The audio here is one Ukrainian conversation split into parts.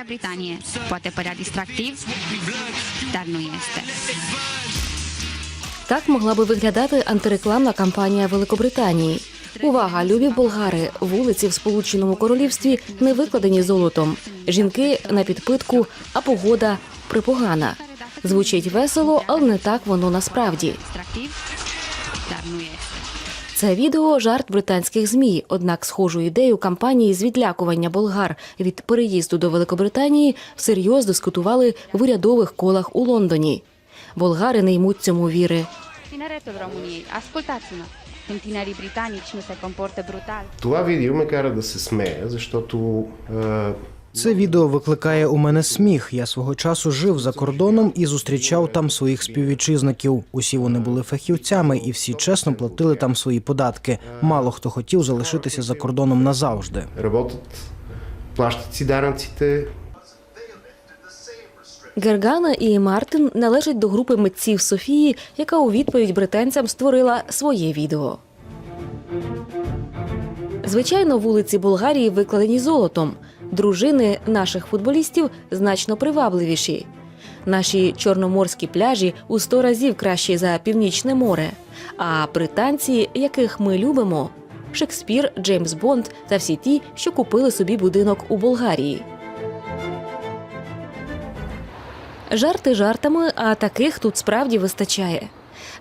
Marea Britanie poate părea distractiv, dar nu este. Так могла би виглядати антирекламна кампанія Великобританії. Увага, любі болгари! Вулиці в Сполученому Королівстві не викладені золотом. Жінки на підпитку, а погода припогана. Звучить весело, але не так воно насправді. Це відео жарт британських змі. Однак схожу ідею кампанії з відлякування болгар від переїзду до Великобританії всерйоз дискутували в урядових колах у Лондоні. Болгари не ймуть цьому віри. Britanici nu se comportă brutal, Това видео ме кара да се смея, защото е, Це відео викликає у мене сміх. Я свого часу жив за кордоном і зустрічав там своїх співвітчизників. Усі вони були фахівцями і всі чесно платили там свої податки. Мало хто хотів залишитися за кордоном назавжди. плащат си данъците, Гергана і Мартин належать до групи митців Софії, яка у відповідь британцям створила своє відео. Звичайно, вулиці Болгарії викладені золотом. Дружини наших футболістів значно привабливіші. Наші чорноморські пляжі у сто разів кращі за північне море. А британці, яких ми любимо, Шекспір, Джеймс Бонд та всі ті, що купили собі будинок у Болгарії. Жарти жартами, а таких тут справді вистачає.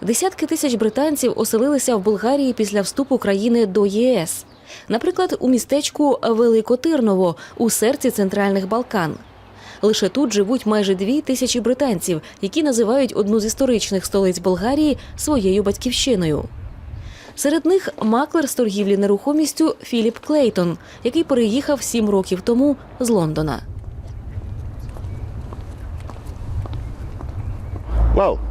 Десятки тисяч британців оселилися в Болгарії після вступу країни до ЄС. Наприклад, у містечку Великотирново у серці центральних Балкан. Лише тут живуть майже дві тисячі британців, які називають одну з історичних столиць Болгарії своєю батьківщиною. Серед них маклер з торгівлі нерухомістю Філіп Клейтон, який переїхав сім років тому з Лондона. Well,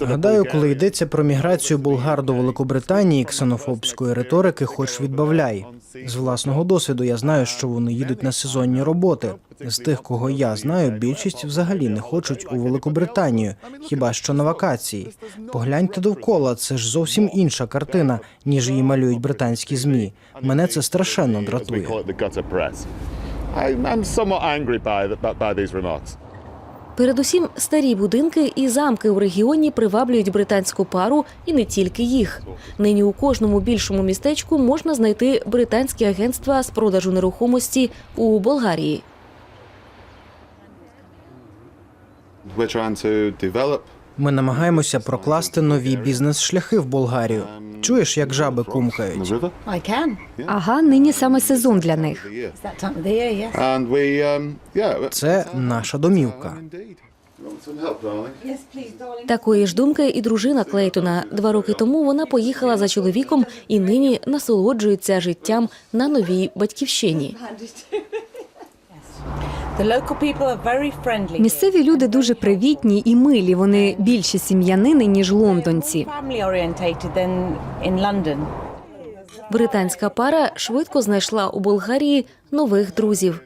Гадаю, коли йдеться про міграцію болгар до Великобританії, ксенофобської риторики, хоч відбавляй. З власного досвіду я знаю, що вони їдуть на сезонні роботи. З тих, кого я знаю, більшість взагалі не хочуть у Великобританію, хіба що на вакації. Погляньте довкола, це ж зовсім інша картина, ніж її малюють британські змі. Мене це страшенно дратує. by these remarks. Передусім, старі будинки і замки у регіоні приваблюють британську пару і не тільки їх. Нині у кожному більшому містечку можна знайти британські агентства з продажу нерухомості у Болгарії. We're trying to Ми намагаємося прокласти нові бізнес-шляхи в Болгарію. Чуєш, як жаби кумкають? Ага, нині саме сезон для них. um. Це наша домівка. Такої ж думки і дружина Клейтона. Два роки тому вона поїхала за чоловіком і нині насолоджується життям на новій батьківщині. Місцеві люди дуже привітні і милі. Вони більші сім'янини, ніж лондонці. Британська пара швидко знайшла у Болгарії нових друзів.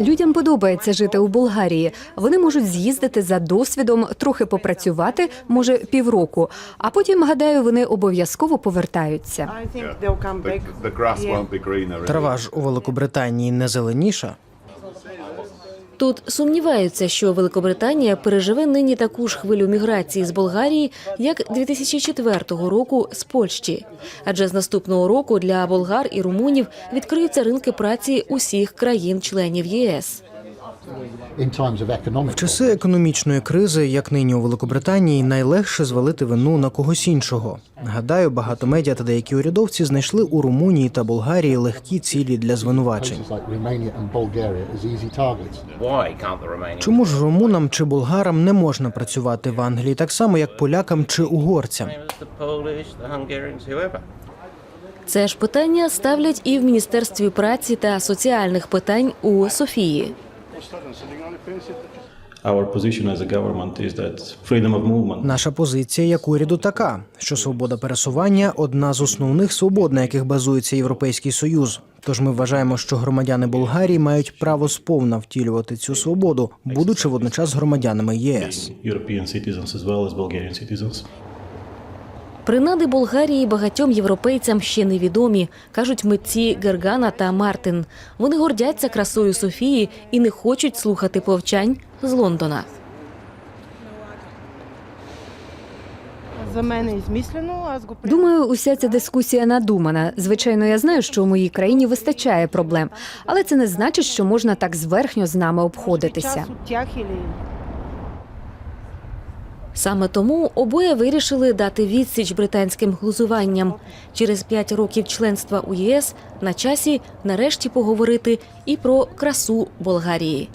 Людям подобається жити у Болгарії. Вони можуть з'їздити за досвідом, трохи попрацювати, може півроку. А потім, гадаю, вони обов'язково повертаються. I think they'll come The, back. the grass Yeah. won't be greener. Трава ж у Великобританії не зеленіша. Тут сумніваються, що Великобританія переживе нині таку ж хвилю міграції з Болгарії, як 2004 року з Польщі. Адже з наступного року для болгар і румунів відкриються ринки праці усіх країн-членів ЄС. В часи економічної кризи, як нині у Великобританії, найлегше звалити вину на когось іншого. Гадаю, багато медіа та деякі урядовці знайшли у Румунії та Болгарії легкі цілі для звинувачень. places like Romania and Bulgaria as easy targets. Чому ж румунам чи болгарам не можна працювати в Англії так само, як полякам чи угорцям? Це ж питання ставлять і в Міністерстві праці та соціальних питань у Софії. Our position as a government is that freedom of movement Наша позиція як уряду така, що свобода пересування одна з основних свобод, на яких базується Європейський Союз. Тож ми вважаємо, що громадяни Болгарії мають право сповна втілювати цю свободу, будучи водночас громадянами ЄС. Принади Болгарії багатьом європейцям ще невідомі, кажуть митці Гергана та Мартин. Вони гордяться красою Софії і не хочуть слухати повчань з Лондона. За мене приемам. Думаю, уся ця дискусія надумана. Звичайно, я знаю, що у моїй країні вистачає проблем, але це не значить, що можна так зверхньо з нами обходитися. Саме тому обоє вирішили дати відсіч британським глузуванням. Через п'ять років членства у ЄС на часі нарешті поговорити і про красу Болгарії.